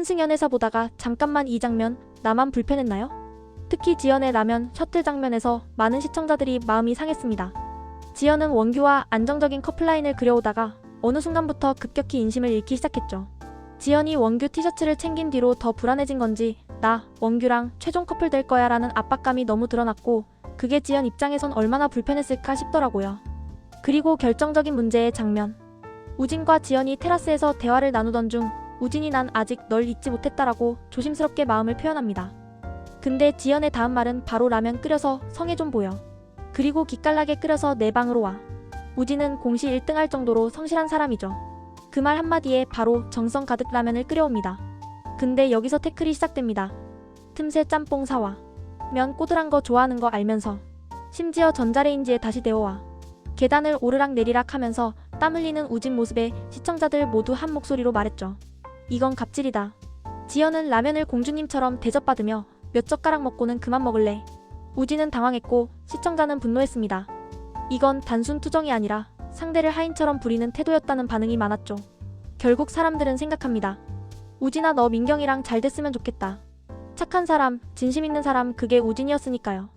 한승연 회사 보다가 잠깐만 이 장면 나만 불편했나요? 특히 지연의 라면 셔틀 장면에서 많은 시청자들이 마음이 상했습니다. 지연은 원규와 안정적인 커플라인을 그려오다가 어느 순간부터 급격히 인심을 잃기 시작했죠. 지연이 원규 티셔츠를 챙긴 뒤로 더 불안해진 건지 나 원규랑 최종 커플 될 거야 라는 압박감이 너무 드러났고 그게 지연 입장에선 얼마나 불편했을까 싶더라고요. 그리고 결정적인 문제의 장면. 우진과 지연이 테라스에서 대화를 나누던 중 우진이 난 아직 널 잊지 못했다라고 조심스럽게 마음을 표현합니다. 근데 지연의 다음 말은 바로 라면 끓여서 성에 좀 보여. 그리고 기깔나게 끓여서 내 방으로 와. 우진은 공시 1등 할 정도로 성실한 사람이죠. 그 말 한마디에 바로 정성 가득 라면을 끓여옵니다. 근데 여기서 태클이 시작됩니다. 틈새 짬뽕 사와. 면 꼬들한 거 좋아하는 거 알면서. 심지어 전자레인지에 다시 데워와. 계단을 오르락 내리락 하면서 땀 흘리는 우진 모습에 시청자들 모두 한 목소리로 말했죠. 이건 갑질이다. 지연은 라면을 공주님처럼 대접받으며 몇 젓가락 먹고는 그만 먹을래. 우진은 당황했고 시청자는 분노했습니다. 이건 단순 투정이 아니라 상대를 하인처럼 부리는 태도였다는 반응이 많았죠. 결국 사람들은 생각합니다. 우진아 너 민경이랑 잘 됐으면 좋겠다. 착한 사람, 진심 있는 사람 그게 우진이었으니까요.